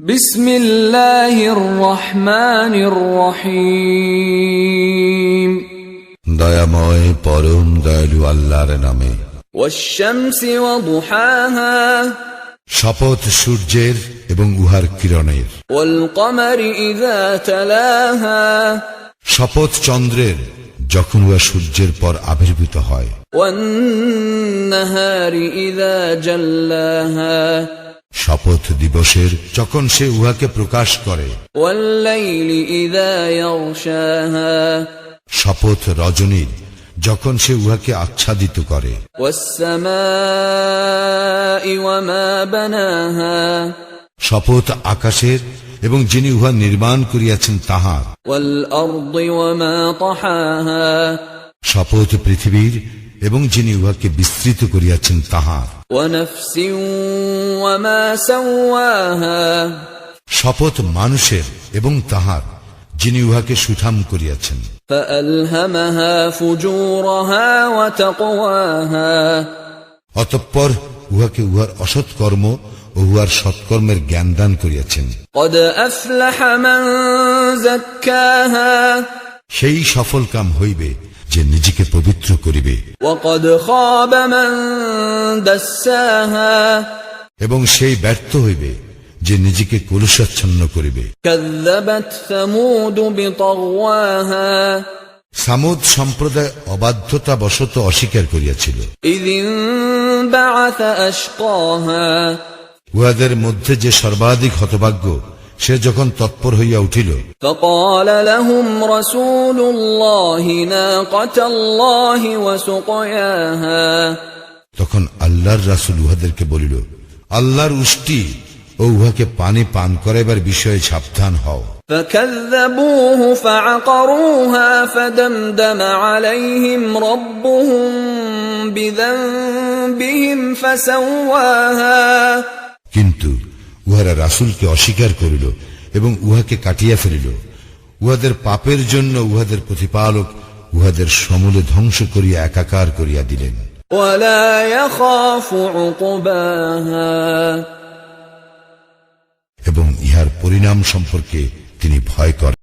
بسم الله الرحمن الرحيم দয়াময় পরম দয়ালু আল্লাহর নামে والشمس وضحاها শপথ সূর্যের এবং উহার কিরণের والقمر إذا تلاها শপথ চন্দ্রের যখন উহা সূর্যের পর আবির্ভূত হয় والنهار إذا جلاها শপথ দিবসের যখন সে উহাকে প্রকাশ করে। শপথ রজনীর যখন সে উহাকে আচ্ছাদিত করে। শপথ আকাশের এবং যিনি উহা নির্মাণ করিয়াছেন তাহার। শপথ পৃথিবীর এবং যিনি উহাকে বিস্তৃত করিয়াছেন তাহার। শপথ মানুষের এবং তাহার যিনি উহাকে সুঠাম করিয়াছেন। অতঃপর উহাকে উহার অসৎ কর্ম ও উহার সৎকর্মের জ্ঞান দান করিয়াছেন। সেই সফল কাম হইবে যে নিজেকে পবিত্র করিবে। এবং সেই ব্যর্থ হইবে যে নিজেকে কলুষাচ্ছন্ন করিবে। সামুদ সম্প্রদায় অবাধ্যতা বশত অস্বীকার করিয়াছিল। উহাদের মধ্যে যে সর্বাধিক হতভাগ্য সে যখন তৎপর হইয়া উঠিল فقال لهم رسول الله ناقة الله وسقياها তখন আল্লাহর রাসুল উহাদেরকে বলিল আল্লাহর উষ্টি ও উহাকে পানি পান করাইবার বিষয়ে সাবধান হও فكذبوه فعقروها فدمدم عليهم ربهم بذنبهم فسواها কিন্তু উহারা রাসুলকে অস্বীকার করিল এবং উহাকে কাটিয়া ফেলিল। উহাদের পাপের জন্য উহাদের প্রতিপালক উহাদের সমূলে ধ্বংস করিয়া একাকার করিয়া দিলেন। এবং ইহার পরিণাম সম্পর্কে তিনি ভয় করেন।